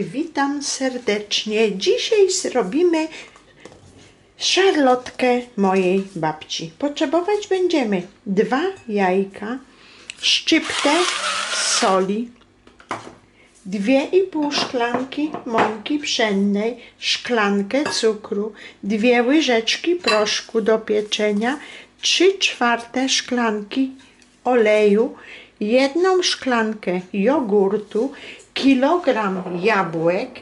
Witam serdecznie. Dzisiaj zrobimy szarlotkę mojej babci. Potrzebować będziemy dwa jajka, szczyptę soli, dwie i pół szklanki mąki pszennej, szklankę cukru, dwie łyżeczki proszku do pieczenia, trzy czwarte szklanki oleju, jedną szklankę jogurtu, kilogram jabłek,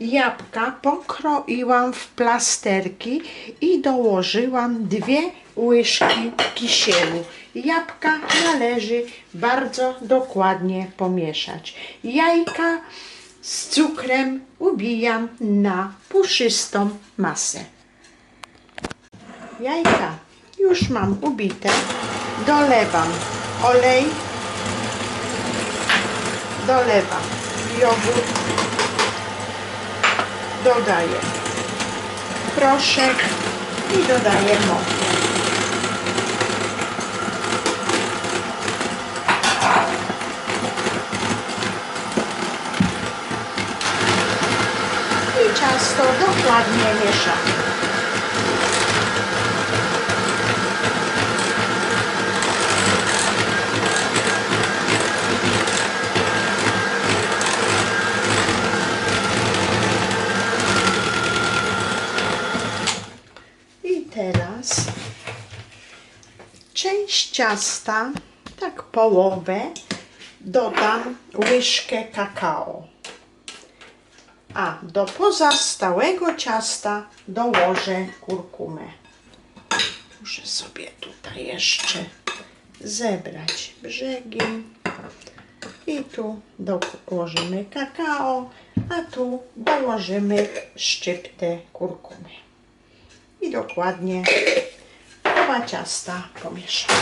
jabłka pokroiłam w plasterki i dołożyłam dwie łyżki kisielu. Jabłka należy bardzo dokładnie pomieszać. Jajka z cukrem ubijam na puszystą masę. Jajka już mam ubite. Dolewam olej, dolewam jogurt, dodaję proszek i dodaję mąkę. I ciasto dokładnie mieszam. Część ciasta, tak połowę, dodam łyżkę kakao. A do pozostałego ciasta dołożę kurkumę. Muszę sobie tutaj jeszcze zebrać brzegi. I tu dołożymy kakao, a tu dołożymy szczyptę kurkumy i dokładnie oba ciasta pomieszam.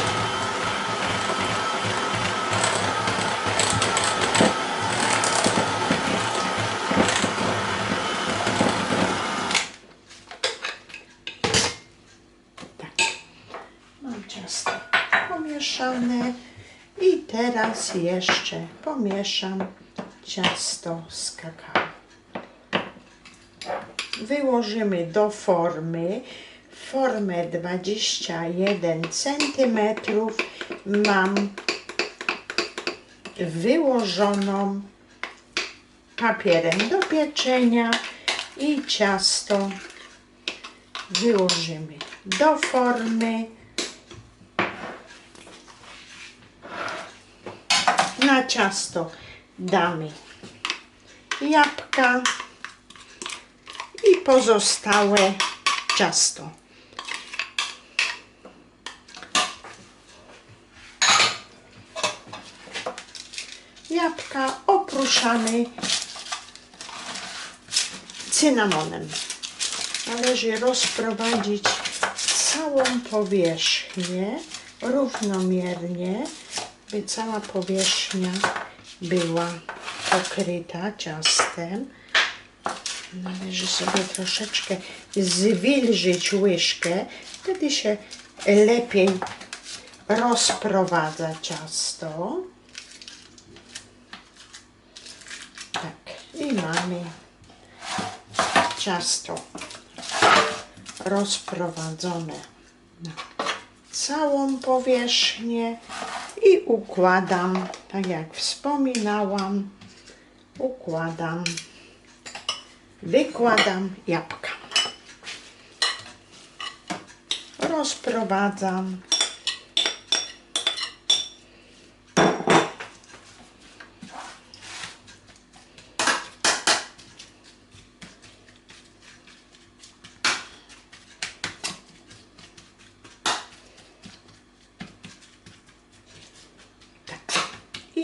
Tak, mam ciasto pomieszane i teraz jeszcze pomieszam ciasto z kakao wyłożymy do formy. Formę 21 cm mam wyłożoną papierem do pieczenia i ciasto wyłożymy do formy. Na ciasto damy jabłka i pozostałe ciasto. Jabłka opruszamy cynamonem. Należy rozprowadzić całą powierzchnię równomiernie, by cała powierzchnia była pokryta ciastem. Należy sobie troszeczkę zwilżyć łyżkę, wtedy się lepiej rozprowadza ciasto. Tak, i mamy ciasto rozprowadzone na całą powierzchnię i układam, tak jak wspominałam, układam wykładam jabłka. Rozprowadzam.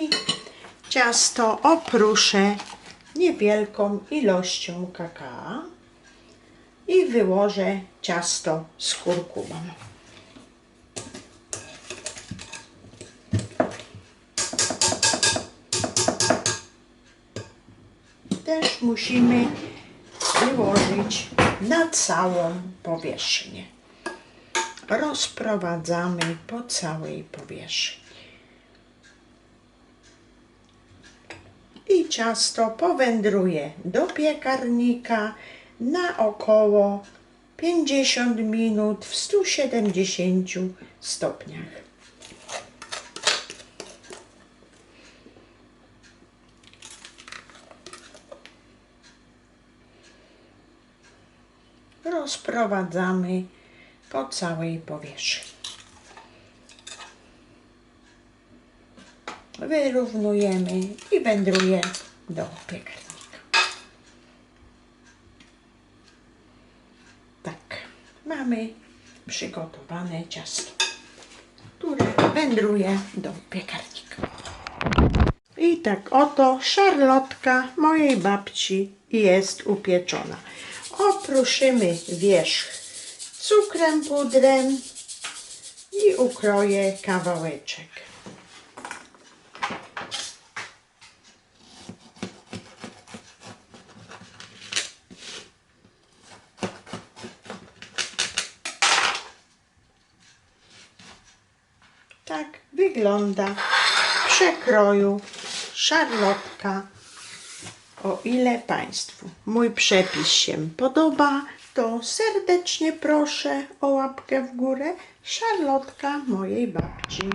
I ciasto opruszę niewielką ilością kakao i wyłożę ciasto z kurkumą. Też musimy wyłożyć na całą powierzchnię. Rozprowadzamy po całej powierzchni. I ciasto powędruje do piekarnika na około 50 minut w 170 stopniach. Rozprowadzamy po całej powierzchni. Wyrównujemy i wędruje do piekarnika. Tak, mamy przygotowane ciasto, które wędruje do piekarnika. I tak oto szarlotka mojej babci jest upieczona. Opruszymy wierzch cukrem pudrem i ukroję kawałeczek. Tak wygląda przekroju szarlotka. O ile Państwu mój przepis się podoba, to serdecznie proszę o łapkę w górę. Szarlotka mojej babci.